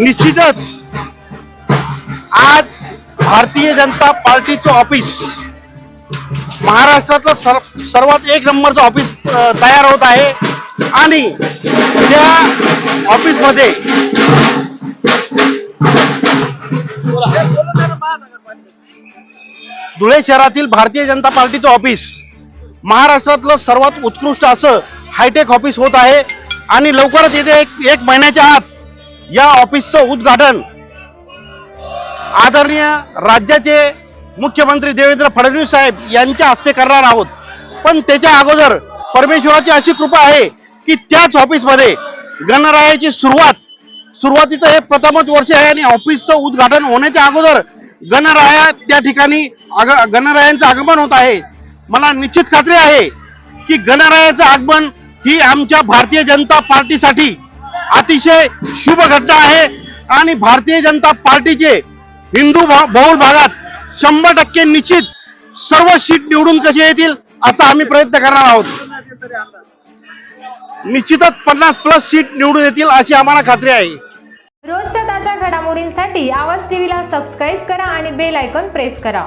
निश्चितच आज भारतीय जनता पार्टीचं ऑफिस महाराष्ट्रातलं सर्व सर्वात एक नंबरचं ऑफिस तयार होत आहे. आणि त्या ऑफिसमध्ये धुळे शहरातील भारतीय जनता पार्टीचं ऑफिस महाराष्ट्रातलं सर्वात उत्कृष्ट असं हायटेक ऑफिस होत आहे. आणि लवकरच येथे एक एक महिन्याच्या आत या ऑफिसचं उद्घाटन आदरणीय राज्याचे मुख्यमंत्री देवेंद्र फडणवीस साहेब यांच्या हस्ते करणार आहोत. पण त्याच्या अगोदर परमेश्वराची अशी कृपा आहे की त्याच ऑफिसमध्ये गणरायाची सुरुवात सुरुवातीचं हे प्रथमच वर्ष आहे आणि ऑफिसचं उद्घाटन होण्याच्या अगोदर गणराया त्या ठिकाणी आग गणरायांचं आगमन होत आहे. मला निश्चित खात्री आहे की गणरायाचं आगमन ही आमच्या भारतीय जनता पार्टीसाठी अतिशय शुभ घटना आहे. आणि भारतीय जनता पार्टीचे हिंदू बहुल भागात शंभर टक्के निश्चित सर्व सीट निवडून कसे येतील असा आम्ही प्रयत्न करणार आहोत. निश्चितच पन्नास प्लस सीट निवडून येतील अशी आम्हाला खात्री आहे. रोजच्या ताज्या घडामोडींसाठी आवाज टीव्हीला सबस्क्राईब करा आणि बेल आयकॉन प्रेस करा.